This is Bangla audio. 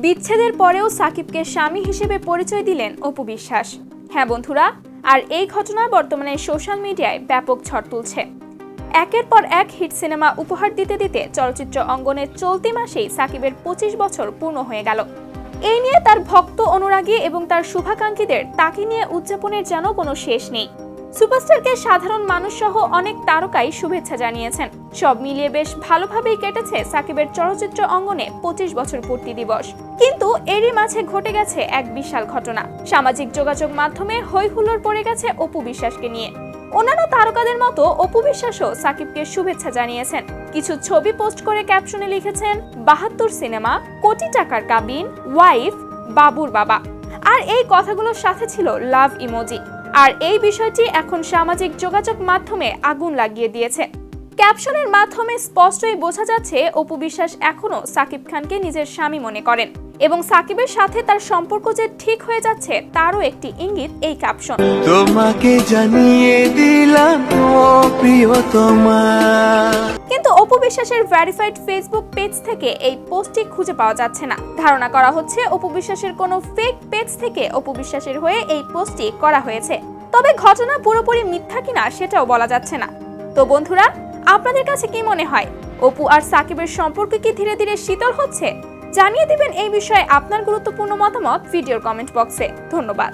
বিচ্ছেদের পরেও সাকিবকে স্বামী হিসেবে পরিচয় দিলেন অপু বিশ্বাস। হ্যাঁ বন্ধুরা, আর এই ঘটনা বর্তমানে সোশ্যাল মিডিয়ায় ব্যাপক ঝড় তুলছে। একের পর এক হিট সিনেমা উপহার দিতে দিতে চলচ্চিত্র অঙ্গনের চলতি মাসেই সাকিবের পঁচিশ বছর পূর্ণ হয়ে গেল। এই নিয়ে তার ভক্ত অনুরাগী এবং তার শুভাকাঙ্ক্ষীদের তাকে নিয়ে উদযাপনের যেন কোনো শেষ নেই। সুপারস্টারকে সাধারণ মানুষ সহ অনেক তারকাই শুভেচ্ছা জানিয়েছেন। সব মিলিয়ে বেশ ভালোভাবেই কেটেছে সাকিবের চলচ্চিত্র অঙ্গনে পঁচিশ বছর পূর্তি দিবস। কিন্তু এরই মাঝে ঘটে গেছে এক বিশাল ঘটনা। সামাজিক যোগাযোগ মাধ্যমে হৈহুল্লোড় পড়ে গেছে অপু বিশ্বাসকে নিয়ে। অন্যান্য তারকাদের মতো অপু বিশ্বাসও সাকিবকে শুভেচ্ছা জানিয়েছেন। কিছু ছবি পোস্ট করে ক্যাপশনে লিখেছেন, বাহাত্তর সিনেমা, কোটি টাকার কাবিন, ওয়াইফ, বাবুর বাবা। আর এই কথাগুলোর সাথে ছিল লাভ ইমোজি। আর এই বিষয়টি এখন সামাজিক যোগাযোগ মাধ্যমে আগুন লাগিয়ে দিয়েছে। ক্যাপশনের মাধ্যমে স্পষ্টই বোঝা যাচ্ছে, অপু বিশ্বাস এখনও সাকিব খানকে নিজের স্বামী মনে করেন। এবং সাকিবের সাথে তার সম্পর্ক যে ঠিক হয়ে যাচ্ছে তারও একটি ইঙ্গিত এই ক্যাপশন তোমাকে জানিয়ে দিলাম প্রিয়তমা। কিন্তু অপু বিশ্বাসের ভেরিফাইড ফেসবুক পেজ থেকে এই পোস্টটি খুঁজে পাওয়া যাচ্ছে না। ধারণা করা হচ্ছে অপু বিশ্বাসের কোনো ফেক পেজ থেকে অপু বিশ্বাসের হয়ে এই পোস্টটি করা হয়েছে। তবে ঘটনা পুরোপুরি মিথ্যা কিনা সেটাও বলা যাচ্ছে না। তো বন্ধুরা আপনাদের কাছে কি মনে হয়? অপু আর সাকিবের সম্পর্ক কি ধীরে ধীরে শীতল হচ্ছে? জানিয়ে দিবেন এই বিষয়ে আপনার গুরুত্বপূর্ণ মতামত ভিডিওর কমেন্ট বক্সে ধন্যবাদ।